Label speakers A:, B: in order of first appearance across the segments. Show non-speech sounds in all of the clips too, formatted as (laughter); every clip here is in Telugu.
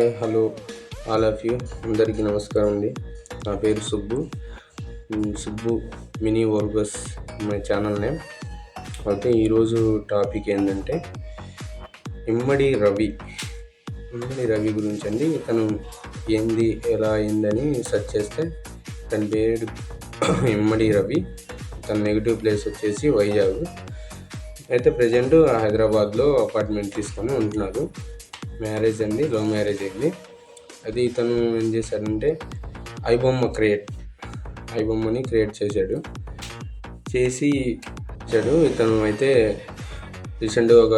A: Hello all of you. అందరికీ నమస్కారం అండి. నా పేరు Subbu. Subbu mini vlogs my channel name. అయితే ఈరోజు టాపిక్ ఏంటంటే ఇమ్మడి రవి. ఇమ్మడి రవి గురించి అండి. తను ఏంది ఎలా అయిందని సెర్చ్ చేస్తే తన పేరు (coughs) ఇమ్మడి రవి. తన నెగిటివ్ ప్లేస్ వచ్చేసి వైజాగ్. అయితే ప్రజెంట్ హైదరాబాద్లో అపార్ట్మెంట్ తీసుకొని ఉంటున్నాడు. మ్యారేజ్ అండి లవ్ మ్యారేజ్ అయింది అది ఇతను ఏం చేశాడంటే ఐబొమ్మ క్రియేట్ ఐబొమ్మని క్రియేట్ చేశాడు. చేసి ఇచ్చాడు. ఇతను అయితే రీసెంట్గా ఒక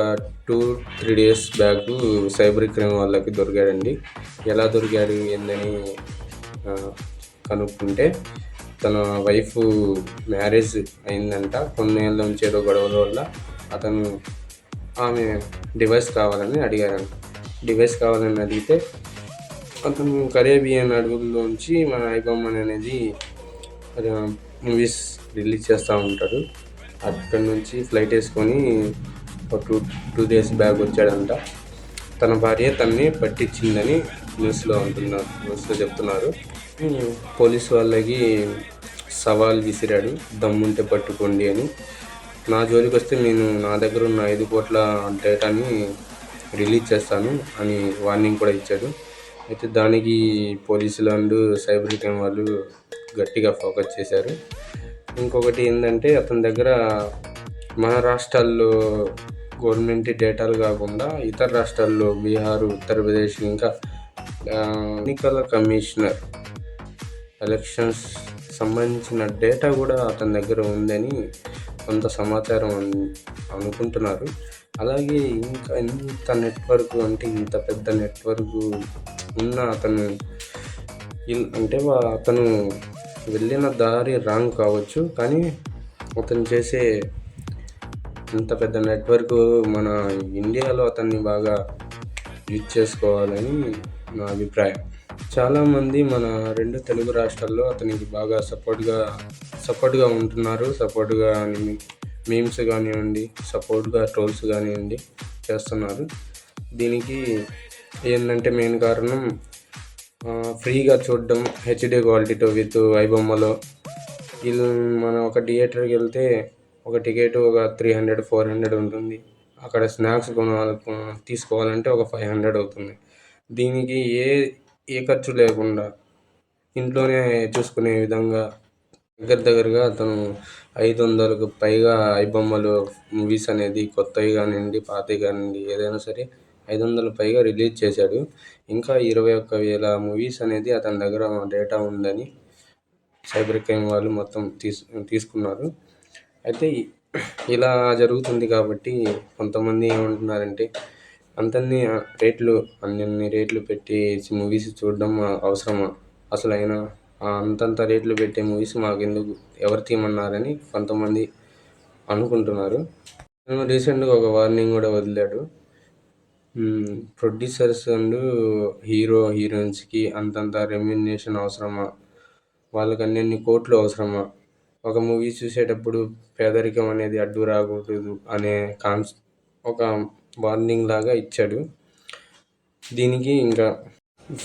A: two three days back cyber crime వాళ్ళకి దొరికాడండి. ఎలా దొరికాడు ఏందని కనుక్కుంటే తన వైఫ్ మ్యారేజ్ అయిందంట. కొన్నేళ్ళ నుంచి ఏదో గొడవల వల్ల అతను ఆమె డివైస్ కావాలని అడిగారంట. డివైస్ కావాలని అడిగితే అతను కరేబియన్ అడవుల్లోంచి మన ఐబొమ్మన్ అనేది మూవీస్ రిలీజ్ చేస్తూ ఉంటాడు. అక్కడి నుంచి ఫ్లైట్ వేసుకొని ఒక టూ టూ డేస్ బ్యాక్ వచ్చాడంట. తన భార్య తన్ని పట్టించిందని న్యూస్లో అంటున్నారు న్యూస్లో చెప్తున్నారు. పోలీస్ వాళ్ళకి సవాల్ విసిరాడు దమ్ముంటే పట్టుకోండి అని. నా జోలికి వస్తే నేను నా దగ్గర ఉన్న ఐదు కోట్ల డేటాని రిలీజ్ చేస్తాను అని వార్నింగ్ కూడా ఇచ్చాడు అయితే దానికి పోలీసులు అండ్ సైబర్ క్రైమ్ వాళ్ళు గట్టిగా ఫోకస్ చేశారు. ఇంకొకటి ఏంటంటే అతని దగ్గర మన రాష్ట్రాల్లో గవర్నమెంట్ డేటాలు కాకుండా ఇతర రాష్ట్రాల్లో బీహార్ ఉత్తరప్రదేశ్ ఇంకా ఎన్నికల కమిషనర్ ఎలక్షన్స్ సంబంధించిన డేటా కూడా అతని దగ్గర ఉందని కొంత సమాచారం అనుకుంటున్నారు. అలాగే ఇంకా ఇంత నెట్వర్క్ అంటే ఇంత పెద్ద నెట్వర్క్ ఉన్న అతను అంటే అతను వెళ్ళిన దారి రాంగ్ కావచ్చు కానీ అతను చేసే ఇంత పెద్ద నెట్వర్క్ మన ఇండియాలో అతన్ని బాగా యూజ్ చేసుకోవాలని నా అభిప్రాయం. చాలామంది మన రెండు తెలుగు రాష్ట్రాల్లో అతనికి బాగా సపోర్ట్గా సపోర్ట్గా ఉంటున్నారు సపోర్ట్గా మీమ్స్ కానివ్వండి సపోర్ట్గా ట్రోల్స్ కానివ్వండి చేస్తున్నారు. దీనికి ఏంటంటే మెయిన్ కారణం ఫ్రీగా చూడడం హెచ్డి క్వాలిటీతో విత్ ఐబొమ్మలో వీళ్ళు మనం ఒక థియేటర్కి వెళ్తే ఒక టికెట్ ఒక త్రీ హండ్రెడ్ ఫోర్ హండ్రెడ్ ఉంటుంది. అక్కడ స్నాక్స్ కొనాలి తీసుకోవాలంటే ఒక ఫైవ్ హండ్రెడ్ అవుతుంది. దీనికి ఏ ఏ ఖర్చు లేకుండా ఇంట్లోనే చూసుకునే విధంగా దగ్గర దగ్గరగా అతను ఐదు వందలకు పైగా ఐబొమ్మలు మూవీస్ అనేది కొత్తవి కానివ్వండి పాతవి కానివ్వండి ఏదైనా సరే ఐదు వందల పైగా రిలీజ్ చేశాడు. ఇంకా ఇరవై ఒక్క వేల మూవీస్ అనేది అతని దగ్గర డేటా ఉందని సైబర్ క్రైమ్ వాళ్ళు మొత్తం తీసు తీసుకున్నారు. అయితే ఇలా జరుగుతుంది కాబట్టి కొంతమంది ఏమంటున్నారంటే అంతన్ని రేట్లు అన్ని రేట్లు పెట్టి మూవీస్ చూడడం అవసరమా? అసలు అయినా అంతంత రేట్లు పెట్టే మూవీస్ మాకెందుకు? ఎవరు తీయమన్నారని కొంతమంది అనుకుంటున్నారు. రీసెంట్గా ఒక వార్నింగ్ కూడా వదిలాడు. ప్రొడ్యూసర్స్ అండ్ హీరో హీరోయిన్స్కి అంతంత రెమ్యునేషన్ అవసరమా? వాళ్ళకి అన్ని కోట్లు అవసరమా? ఒక మూవీ చూసేటప్పుడు పేదరికం అనేది అడ్డు రాకూడదు అనే కాన్స్ ఒక వార్నింగ్ లాగా ఇచ్చాడు. దీనికి ఇంకా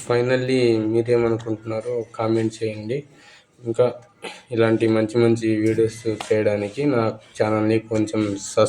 A: ఫైనల్లీ మీరేమనుకుంటున్నారో కామెంట్ చేయండి. ఇంకా ఇలాంటి మంచి మంచి వీడియోస్ చేయడానికి నా ఛానల్ని కొంచెం సస్